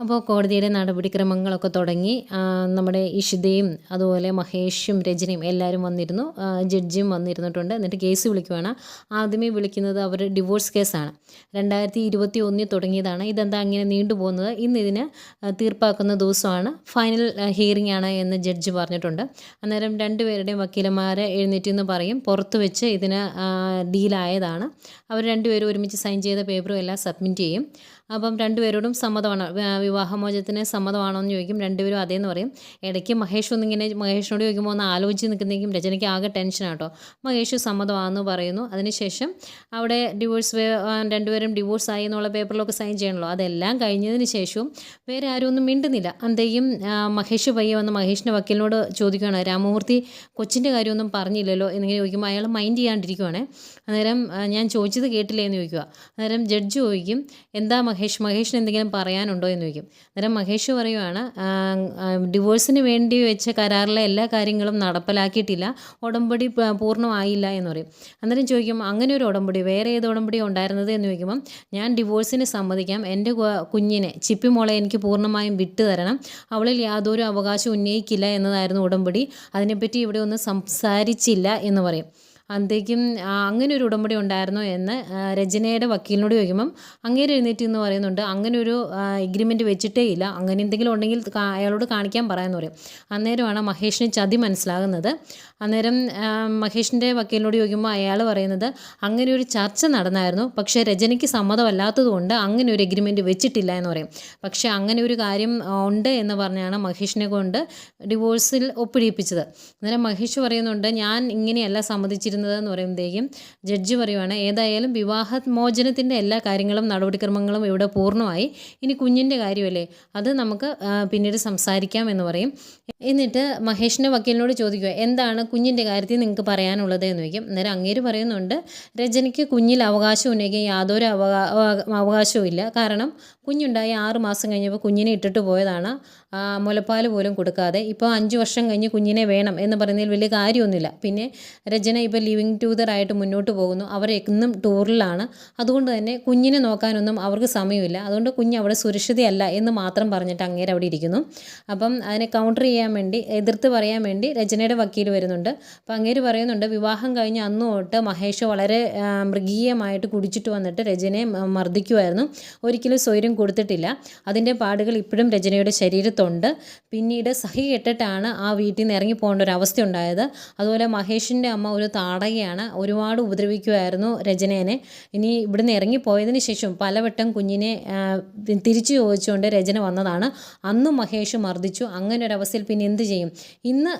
അപ്പോൾ കോടതിയുടെ നടപടിക്രമങ്ങളൊക്കെ തുടങ്ങി നമ്മുടെ ഇഷിതയും അതുപോലെ മഹേഷും രജനിയും എല്ലാവരും വന്നിരുന്നു. ജഡ്ജിയും വന്നിരുന്നിട്ടുണ്ട്. എന്നിട്ട് കേസ് വിളിക്കുവാണ്. ആദ്യമേ വിളിക്കുന്നത് അവർ ഡിവോഴ്സ് കേസാണ്. രണ്ടായിരത്തി ഇരുപത്തി ഒന്നിൽ തുടങ്ങിയതാണ്. ഇതെന്താ അങ്ങനെ നീണ്ടുപോകുന്നത് ഇന്ന് ഇതിന് തീർപ്പാക്കുന്ന ദിവസമാണ്. ഫൈനൽ ഹിയറിംഗ് ആണ് എന്ന് ജഡ്ജി പറഞ്ഞിട്ടുണ്ട്. അന്നേരം രണ്ടുപേരുടെയും വക്കീലന്മാരെ എഴുന്നേറ്റ് എന്ന് പറയും. പുറത്ത് വെച്ച് ഇതിന് ഡീലായതാണ്. അവർ രണ്ടുപേരും ഒരുമിച്ച് സൈൻ ചെയ്ത പേപ്പറും എല്ലാം സബ്മിറ്റ് ചെയ്യും. അപ്പം രണ്ടുപേരോടും സമ്മതമാണ്. വിവാഹമോചനത്തിന് സമ്മതമാണോ എന്ന് ചോദിക്കും. രണ്ടുപേരും അതേന്ന് പറയും. ഇടയ്ക്ക് മഹേഷ് ഒന്നിങ്ങനെ മഹേഷിനോട് ചോദിക്കുമ്പോൾ ഒന്ന് ആലോചിച്ച് നിൽക്കുന്നതെങ്കിലും രചനയ്ക്ക് ആകെ ടെൻഷനാട്ടോ മഹേഷ് സമ്മതമാണെന്ന് പറയുന്നു. അതിനുശേഷം അവിടെ ഡിവോഴ്സ് രണ്ടുപേരും ഡിവോഴ്സ് ആയി എന്നുള്ള പേപ്പറിലൊക്കെ സൈൻ ചെയ്യണല്ലോ. അതെല്ലാം കഴിഞ്ഞതിന് ശേഷവും വേറെ ആരും ഒന്നും മിണ്ടുന്നില്ല. അന്തേയും മഹേഷ് പയ്യെ വന്ന് മഹേഷിന്റെ വക്കീലിനോട് ചോദിക്കുകയാണ് രാമമൂർത്തി കൊച്ചിന്റെ കാര്യമൊന്നും പറഞ്ഞില്ലല്ലോ എന്നിങ്ങനെ ചോദിക്കുമ്പോൾ അയാൾ മൈൻഡ് ചെയ്യാണ്ടിരിക്കുവാണേ. അന്നേരം ഞാൻ ചോദിച്ചത് കേട്ടില്ലേ എന്ന് ചോദിക്കുക. അന്നേരം ജഡ്ജ് ചോദിക്കും എന്താ മഹേഷ്? മഹേഷിന് എന്തെങ്കിലും പറയാനുണ്ടോ? എന്ന് ചോദിക്കും. അന്നേരം മഹേഷ് പറയുവാണ് "ആ, ആ, ഡിവോഴ്സിന് വേണ്ടി വെച്ച കരാറിലെ എല്ലാ കാര്യങ്ങളും നടപ്പിലാക്കിയിട്ടില്ല ഉടമ്പടി പൂർണമായില്ല എന്ന് പറയും. അന്നേരം ചോദിക്കും അങ്ങനെ ഒരു ഉടമ്പടി വേറെ ഏത് ഉടമ്പടി ഉണ്ടായിരുന്നത് എന്ന് ചോദിക്കുമ്പം ഞാൻ ഡിവോഴ്സിന് സമ്മതിക്കാം എന്റെ കുഞ്ഞിനെ ചിപ്പി മോളെ എനിക്ക് പൂർണമായും വിട്ടു തരണം അവളിൽ യാതൊരു അവകാശം ഉന്നയിക്കില്ല എന്നതായിരുന്നു ഉടമ്പടി അതിനെപ്പറ്റി ഇവിടെ ഒന്നും സംസാരിച്ചില്ല എന്ന് പറയും. അന്തേക്കും അങ്ങനെ ഒരു ഉടമ്പടി ഉണ്ടായിരുന്നു എന്ന് രജനയുടെ വക്കീലിനോട് ചോദിക്കുമ്പം അങ്ങേര് എഴുന്നേറ്റ് എന്ന് പറയുന്നുണ്ട്. അങ്ങനെ ഒരു എഗ്രിമെന്റ് വെച്ചിട്ടേ ഇല്ല. അങ്ങനെ എന്തെങ്കിലും ഉണ്ടെങ്കിൽ അയാളോട് കാണിക്കാൻ പറയാമെന്ന് പറയും. അന്നേരമാണ് മഹേഷിന് ചതി മനസ്സിലാകുന്നത്. അന്നേരം മഹേഷിന്റെ വക്കീലിനോട് ചോദിക്കുമ്പോൾ അയാൾ പറയുന്നത് അങ്ങനെ ഒരു ചർച്ച നടന്നായിരുന്നു. പക്ഷേ രചനയ്ക്ക് സമ്മതമല്ലാത്തതുകൊണ്ട് അങ്ങനെ ഒരു എഗ്രിമെന്റ് വെച്ചിട്ടില്ല എന്ന് പറയും. പക്ഷേ അങ്ങനെ ഒരു കാര്യം ഉണ്ട് എന്ന് പറഞ്ഞാണ് മഹേഷിനെ കൊണ്ട് ഡിവോഴ്സിൽ ഒപ്പിടിയിപ്പിച്ചത് അന്നേരം മഹേഷ് പറയുന്നുണ്ട് ഞാൻ ഇങ്ങനെയല്ല സമ്മതിച്ചിരുന്നത്. എന്ന് പറയുമ്പോഴത്തേക്കും ജഡ്ജ് പറയുവാണ് ഏതായാലും വിവാഹ മോചനത്തിന്റെ എല്ലാ കാര്യങ്ങളും നടപടിക്രമങ്ങളും ഇവിടെ പൂർണമായി. ഇനി കുഞ്ഞിന്റെ കാര്യമല്ലേ? അത് നമുക്ക് പിന്നീട് സംസാരിക്കാം എന്ന് പറയും. എന്നിട്ട് മഹേഷിന്റെ വക്കീലിനോട് ചോദിക്കുക എന്താണ് കുഞ്ഞിന്റെ കാര്യത്തിൽ നിങ്ങൾക്ക് പറയാനുള്ളത്? എന്ന് ചോദിക്കും. അന്നേരം അങ്ങേര് പറയുന്നുണ്ട് രജനിക്ക് കുഞ്ഞിൽ അവകാശം ഉന്നയിക്കാൻ യാതൊരു അവകാ അവകാശവും ഇല്ല കാരണം കുഞ്ഞുണ്ടായി ആറ് മാസം കഴിഞ്ഞപ്പോൾ കുഞ്ഞിനെ ഇട്ടിട്ട് പോയതാണ്. മുലപ്പാൽ പോലും കൊടുക്കാതെ ഇപ്പോൾ അഞ്ച് വർഷം കഴിഞ്ഞ് കുഞ്ഞിനെ വേണം എന്ന് പറയുന്നതിൽ വലിയ കാര്യമൊന്നുമില്ല. പിന്നെ രചന ഇപ്പോൾ ലിവിങ് ടൂതറായിട്ട് മുന്നോട്ട് പോകുന്നു. അവർ എന്നും ടൂറിലാണ്. അതുകൊണ്ട് തന്നെ കുഞ്ഞിനെ നോക്കാനൊന്നും അവർക്ക് സമയമില്ല. അതുകൊണ്ട് കുഞ്ഞ് അവിടെ സുരക്ഷിതയല്ല എന്ന് മാത്രം പറഞ്ഞിട്ട് അങ്ങേര് അവിടെ ഇരിക്കുന്നു. അപ്പം അതിനെ കൗണ്ടർ ചെയ്യാൻ വേണ്ടി എതിർത്ത് പറയാൻ വേണ്ടി രചനയുടെ വക്കീൽ വരുന്നുണ്ട്. അപ്പം അങ്ങേര് പറയുന്നുണ്ട് വിവാഹം കഴിഞ്ഞ് അന്ന് തൊട്ട് മഹേഷ് വളരെ മൃഗീയമായിട്ട് കുടിച്ചിട്ട് വന്നിട്ട് രചനയെ മർദ്ദിക്കുമായിരുന്നു ഒരിക്കലും സ്വൈര്യം കൊടുത്തിട്ടില്ല. അതിന്റെ പാടുകൾ ഇപ്പോഴും രചനയുടെ ശരീരത്തുണ്ട് പിന്നീട് സഹി കെട്ടിട്ടാണ് ആ വീട്ടിൽ നിന്ന് ഇറങ്ങി പോകേണ്ട ഒരു അവസ്ഥ ഉണ്ടായത്. അതുപോലെ മഹേഷിന്റെ അമ്മ ഒരു താടകയാണ്. ഒരുപാട് ഉപദ്രവിക്കുമായിരുന്നു രചനേനെ ഇനി ഇവിടുന്ന് ഇറങ്ങിപ്പോയതിന് ശേഷം പലവട്ടം കുഞ്ഞിനെ തിരിച്ചു ചോദിച്ചുകൊണ്ട് രചന വന്നതാണ്. അന്നും മഹേഷ് മർദ്ദിച്ചു. അങ്ങനെ ഒരു അവസ്ഥയിൽ പിന്നെ എന്ത് ചെയ്യും? ഇന്ന്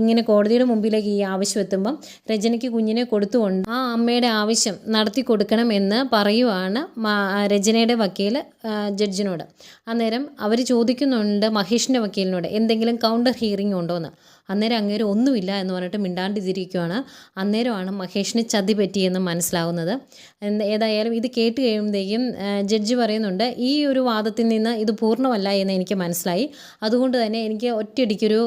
ഇങ്ങനെ കോടതിയുടെ മുമ്പിലേക്ക് ഈ ആവശ്യം എത്തുമ്പം രചനയ്ക്ക് കുഞ്ഞിനെ കൊടുത്തുകൊണ്ട് ആ അമ്മയുടെ ആവശ്യം നടത്തി കൊടുക്കണം എന്ന് പറയുവാണ് രചനയുടെ വക്കീൽ ജഡ്ജിനോട്. അന്നേരം അവർ ചോദിക്കുന്നുണ്ട് മഹേഷിന്റെ വക്കീലിനോട് എന്തെങ്കിലും കൗണ്ടർ ഹിയറിംഗ് ഉണ്ടോ എന്ന് അന്നേരം അങ്ങേര് ഒന്നുമില്ല എന്ന് പറഞ്ഞിട്ട് മിണ്ടാണ്ടിരിക്കുകയാണ് അന്നേരമാണ് മഹേഷിന് ചതി പറ്റിയെന്ന് മനസ്സിലാവുന്നത്. ഏതായാലും ഇത് കേട്ട് കഴിയുമ്പോഴത്തേക്കും ജഡ്ജി പറയുന്നുണ്ട് ഈ ഒരു വാദത്തിൽ നിന്ന് ഇത് പൂർണമല്ല എന്ന് എനിക്ക് മനസ്സിലായി. അതുകൊണ്ട് തന്നെ എനിക്ക് ഒറ്റയടിക്കൊരു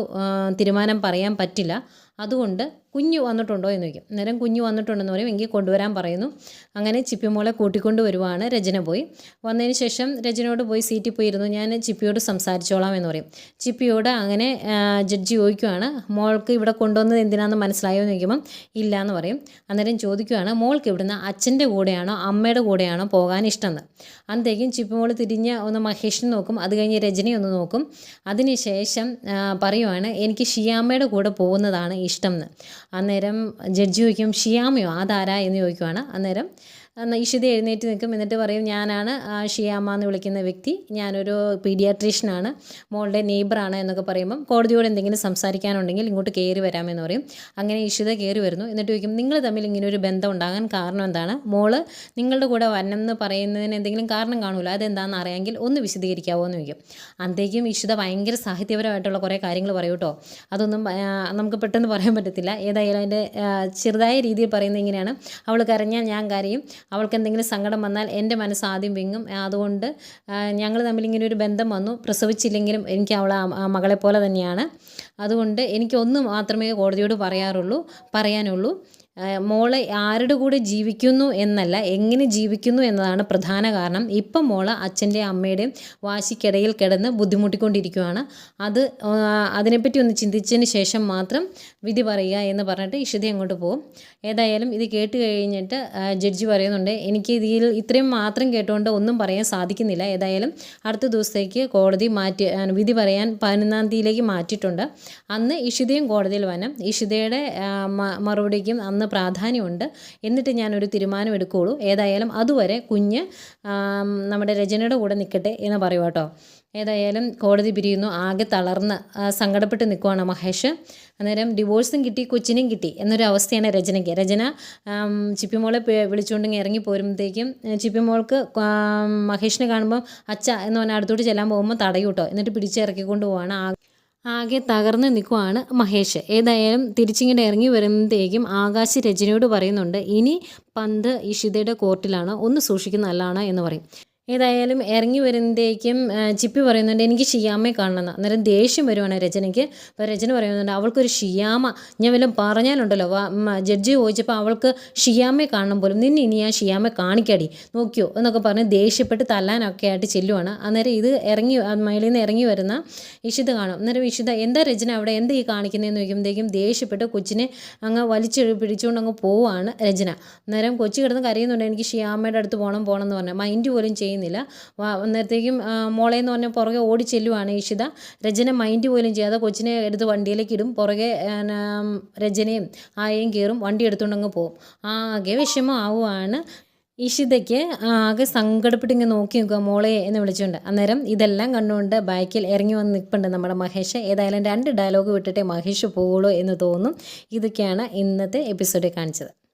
തീരുമാനം പറയാൻ പറ്റില്ല. അതുകൊണ്ട് കുഞ്ഞ് വന്നിട്ടുണ്ടോ എന്ന് ചോദിക്കും. അന്നേരം കുഞ്ഞ് വന്നിട്ടുണ്ടെന്ന് പറയും. എങ്കിൽ കൊണ്ടുവരാൻ പറയുന്നു. അങ്ങനെ ചിപ്പിമോളെ കൂട്ടിക്കൊണ്ട് വരുവാണ് രചന പോയി. വന്നതിന് ശേഷം രചനയോട് പോയി സീറ്റിൽ പോയിരുന്നു. ഞാൻ ചിപ്പിയോട് സംസാരിച്ചോളാം എന്ന് പറയും. ചിപ്പിയോട് അങ്ങനെ ജഡ്ജി ചോദിക്കുവാണ് മോൾക്ക് ഇവിടെ കൊണ്ടുവന്നത് എന്തിനാണെന്ന് മനസ്സിലായോ? എന്ന് ചോദിക്കുമ്പം ഇല്ല എന്ന് പറയും. അന്നേരം ചോദിക്കുവാണ് മോൾക്ക് ഇവിടുന്ന് അച്ഛന്റെ കൂടെയാണോ അമ്മയുടെ കൂടെയാണോ പോകാൻ ഇഷ്ടം എന്ന് അന്നത്തേക്കും ചിപ്പിമോൾ തിരിഞ്ഞ് ഒന്ന് മഹേഷിനെ നോക്കും. അത് കഴിഞ്ഞ് രചനയൊന്ന് നോക്കും. അതിനുശേഷം പറയുവാണ് എനിക്ക് ഷിയാമ്മയുടെ കൂടെ പോകുന്നതാണ് ഇഷ്ടം എന്ന് അന്നേരം ജഡ്ജി ചോദിക്കും ഷിയാമയോ? അതാരാ? എന്ന് ചോദിക്കുവാണ്. അന്നേരം അന്ന് ഇഷിത എഴുന്നേറ്റ് നിൽക്കും. എന്നിട്ട് പറയും ഞാനാണ് ഷിയാമ്മ എന്ന് വിളിക്കുന്ന വ്യക്തി. ഞാനൊരു പീഡിയാട്രീഷ്യനാണ്. മോളുടെ നെയ്ബറാണ് എന്നൊക്കെ പറയുമ്പം കോടതിയോട് എന്തെങ്കിലും സംസാരിക്കാനുണ്ടെങ്കിൽ ഇങ്ങോട്ട് കയറി വരാമെന്ന് പറയും. അങ്ങനെ ഇഷിത കയറി വരുന്നു. എന്നിട്ട് ചോദിക്കും നിങ്ങൾ തമ്മിൽ ഇങ്ങനെ ഒരു ബന്ധം ഉണ്ടാകാൻ കാരണം എന്താണ്? മോൾ നിങ്ങളുടെ കൂടെ വരണം എന്ന് പറയുന്നതിന് എന്തെങ്കിലും കാരണം കാണൂല. അതെന്താണെന്ന് അറിയാമെങ്കിൽ ഒന്ന് വിശദീകരിക്കാവോ എന്ന് ചോദിക്കും. അന്തേക്കും ഇഷിത ഭയങ്കര സാഹിത്യപരമായിട്ടുള്ള കുറേ കാര്യങ്ങൾ പറയും കേട്ടോ. അതൊന്നും നമുക്ക് പെട്ടെന്ന് പറയാൻ പറ്റത്തില്ല. ഏതായാലും അതിന്റെ ചെറുതായ രീതിയിൽ പറയുന്നത് ഇങ്ങനെയാണ്. അവൾ കരഞ്ഞാൽ ഞാൻ കരയും. അവൾക്ക് എന്തെങ്കിലും സങ്കടം വന്നാൽ എന്റെ മനസ്സ് ആദ്യം വിങ്ങും. അതുകൊണ്ട് ഞങ്ങൾ തമ്മിൽ ഇങ്ങനെ ഒരു ബന്ധം വന്നു. പ്രസവിച്ചില്ലെങ്കിലും എനിക്ക് അവളെ മകളെ പോലെ തന്നെയാണ്. അതുകൊണ്ട് എനിക്ക് ഒന്ന് മാത്രമേ കോടതിയോട് പറയാറുള്ളൂ പറയാനുള്ളൂ. മോൾ ആരുടെ കൂടെ ജീവിക്കുന്നു എന്നല്ല എങ്ങനെ ജീവിക്കുന്നു എന്നതാണ് പ്രധാന കാരണം. ഇപ്പം മോൾ അച്ഛന്റെയും അമ്മയുടെയും വാശിക്കിടയിൽ കിടന്ന് ബുദ്ധിമുട്ടിക്കൊണ്ടിരിക്കുകയാണ് അത് അതിനെപ്പറ്റി ഒന്ന് ചിന്തിച്ചതിന് ശേഷം മാത്രം വിധി പറയുക എന്ന് പറഞ്ഞിട്ട് ഇഷിത അങ്ങോട്ട് പോകും. ഏതായാലും ഇത് കേട്ട് കഴിഞ്ഞിട്ട് ജഡ്ജി പറയുന്നുണ്ട് എനിക്ക് ഇതിൽ ഇത്രയും മാത്രം കേട്ടുകൊണ്ട് ഒന്നും പറയാൻ സാധിക്കുന്നില്ല. ഏതായാലും അടുത്ത ദിവസത്തേക്ക് കോടതി മാറ്റി വിധി പറയാൻ പതിനൊന്നാം തീയതിയിലേക്ക് മാറ്റിയിട്ടുണ്ട്. അന്ന് ഇഷിതയും കോടതിയിൽ വന്നു. ഇഷിതയുടെ മറുപടിക്കും അന്ന് പ്രാധാന്യമുണ്ട്. എന്നിട്ട് ഞാനൊരു തീരുമാനം എടുക്കുകയുള്ളൂ ഏതായാലും അതുവരെ കുഞ്ഞ് നമ്മുടെ രചനയുടെ കൂടെ നിൽക്കട്ടെ എന്ന് പറയും കേട്ടോ ഏതായാലും കോടതി പിരിയുന്നു. ആകെ തളർന്ന് സങ്കടപ്പെട്ട് നിൽക്കുവാണ് മഹേഷ്. അന്നേരം ഡിവോഴ്സും കിട്ടി കൊച്ചിനെയും കിട്ടി എന്നൊരു അവസ്ഥയാണ് രചനയ്ക്ക്. രചന ചിപ്പിമോളെ വിളിച്ചുകൊണ്ടിങ്ങ് വിളിച്ചുകൊണ്ട് ഇറങ്ങി പോരുമ്പോഴത്തേക്കും ചിപ്പിമോൾക്ക് മഹേഷിനെ കാണുമ്പോൾ അച്ഛ എന്ന് പറഞ്ഞാൽ അടുത്തോട്ട് ചെല്ലാൻ പോകുമ്പോൾ തടയൂട്ടോ. എന്നിട്ട് പിടിച്ചിറക്കിക്കൊണ്ട് പോവാണ്. ആകെ തകർന്ന് നിൽക്കുവാണ് മഹേഷ്. ഏതായാലും തിരിച്ചിങ്ങോട്ട് ഇറങ്ങി വരുമ്പോഴത്തേക്കും ആകാശ് രജനിയോട് പറയുന്നുണ്ട് ഇനി പന്ത് ഇഷിതയുടെ കോർട്ടിലാണ് ഒന്ന് സൂക്ഷിക്കുന്ന നല്ലതാണ് എന്ന് പറയും. ഏതായാലും ഇറങ്ങി വരുന്നതേക്കും ആ, ചിപ്പി പറയുന്നുണ്ട് എനിക്ക് ഷിയാമ്മയെ കാണണമെന്ന്. അന്നേരം ദേഷ്യം വരുവാണ് രചനയ്ക്ക് അപ്പോൾ രചന പറയുന്നുണ്ട് അവൾക്കൊരു ഷിയാമ. ഞാൻ വല്ലതും പറഞ്ഞാലുണ്ടല്ലോ ജഡ്ജി ചോദിച്ചപ്പോൾ അവൾക്ക് ഷിയാമ്മയെ കാണണം പോലും നിന്നെ ഇനി ഞാൻ ഷിയാമ്മയെ കാണിക്കാടി നോക്കിയോ? എന്നൊക്കെ പറഞ്ഞ് ദേഷ്യപ്പെട്ട് തല്ലാനൊക്കെ ആയിട്ട് ചെല്ലുവാണ്. അന്നേരം ഇത് ഇറങ്ങി മയിലിൽ നിന്ന് ഇറങ്ങി വരുന്ന ഇഷിത കാണും. അന്നേരം ഇഷിത എന്താ രചന അവിടെ? എന്താ ഈ കാണിക്കുന്നതെന്ന് ചോദിക്കുമ്പോഴത്തേക്കും ദേഷ്യപ്പെട്ട് കൊച്ചിനെ അങ്ങ് വലിച്ചു പിടിച്ചുകൊണ്ട് അങ്ങ് പോവുകയാണ് രചന അന്നേരം കൊച്ചു കിടന്ന് കരയുന്നുണ്ട് എനിക്ക് ഷിയാമ്മയുടെ അടുത്ത് പോകണം പോകണം എന്ന് പറഞ്ഞാൽ മൈൻഡ് പോലും ചെയ്യുന്നില്ല. വാ- അന്നേരത്തേക്കും എന്ന് പറഞ്ഞാൽ പുറകെ ഓടി ചെല്ലുവാണ് ഇഷിത രചന മൈൻഡ് പോലും ചെയ്യാതെ കൊച്ചിനെ എടുത്ത് വണ്ടിയിലേക്ക് ഇടും. പുറകെ രചനയും ആയയും കയറും വണ്ടി എടുത്തുകൊണ്ടങ്ങ് പോകും ആകെ വിഷമം ആവുകയാണ് ഇഷിതയ്ക്ക് ആകെ സങ്കടപ്പെട്ട് ഇങ്ങനെ നോക്കി നിൽക്കുക മോളെ എന്ന് വിളിച്ചുകൊണ്ട്. അന്നേരം ഇതെല്ലാം കണ്ടുകൊണ്ട് ബൈക്കിൽ ഇറങ്ങി വന്ന് നിൽപ്പുണ്ട് നമ്മുടെ മഹേഷ്. ഏതായാലും രണ്ട് ഡയലോഗ് വിട്ടിട്ടേ മഹേഷ് പോകുള്ളൂ എന്ന് തോന്നും. ഇതൊക്കെയാണ് ഇന്നത്തെ എപ്പിസോഡിൽ കാണിച്ചത്.